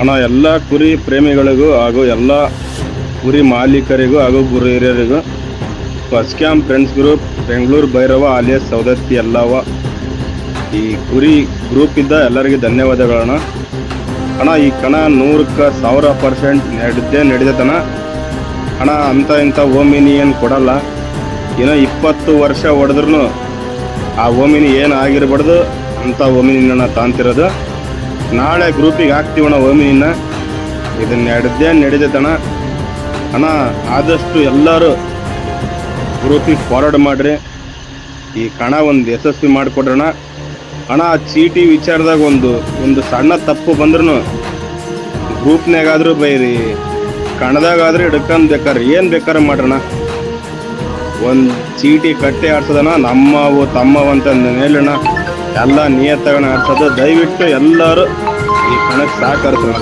ಅಣ್ಣ, ಎಲ್ಲ ಕುರಿ ಪ್ರೇಮಿಗಳಿಗೂ ಹಾಗೂ ಎಲ್ಲ ಕುರಿ ಮಾಲೀಕರಿಗೂ ಹಾಗೂ ಗುರು ಹಿರಿಯರಿಗೂ first camp friends group Bengaluru Bhairava alias Saundatti ಎಲ್ಲವ ಈ ಕುರಿ ಗ್ರೂಪ್ ಇದ್ದ ಎಲ್ಲರಿಗೂ ಧನ್ಯವಾದಗಳಣ್ಣ ಅಣ್ಣ. ಈ ಕಣ ನೂರಕ್ಕೆ ಸಾವಿರ ಪರ್ಸೆಂಟ್ ನಡೆದೇ ನಡೆದತನ ಅಣ್ಣ, ಅಂತ ಇಂಥ ಓಮಿನಿ ಏನು ಕೊಡಲ್ಲ. ಏನೋ ಇಪ್ಪತ್ತು ವರ್ಷ ಹೊಡೆದ್ರು ಆ ಓಮಿನಿ ಏನು ಆಗಿರಬಾರ್ದು ಅಂಥ ಓಮಿನಿನ ತಾಂತಿರೋದು. ನಾಳೆ ಗ್ರೂಪಿಗೆ ಹಾಕ್ತೀವಣ್ಣ ಓಮಿನಿನ ಇದನ್ನ ನಡೆದೇ ನಡೆದೈತಣ್ಣ ಅಣ್ಣ, ಆದಷ್ಟು ಎಲ್ಲರೂ ಗ್ರೂಪಿಗೆ ಫಾರ್ವರ್ಡ್ ಮಾಡಿರಿ. ಈ ಕಣ ಒಂದು ಯಶಸ್ವಿ ಮಾಡಿಕೊಡ್ರಣ ಅಣ್ಣ, ಆ ಚೀಟಿ ವಿಚಾರದಾಗ ಒಂದು ಒಂದು ಸಣ್ಣ ತಪ್ಪು ಬಂದ್ರೂ ಗ್ರೂಪ್ನಾಗಾದ್ರೂ ಬೈರಿ, ಕಣದಾಗಾದ್ರೂ ಹಿಡ್ಕೊಂಡು ಬೇಕಾರೆ ಏನು ಬೇಕಾದ್ರೆ ಮಾಡ್ರಣ ಒಂದು ಚೀಟಿ ಕಟ್ಟೆ ಆಡ್ಸೋದಣ್ಣ, ನಮ್ಮವು ತಮ್ಮವು ಅಂತ ಮೇಲಣ್ಣ ಎಲ್ಲ ನಿಯತ್ತಗಳನ್ನ ನಡೆಸೋದು. ದಯವಿಟ್ಟು ಎಲ್ಲರೂ ಈ ಕಣಕ್ಕೆ ಸಹಕರಿಸೋಣ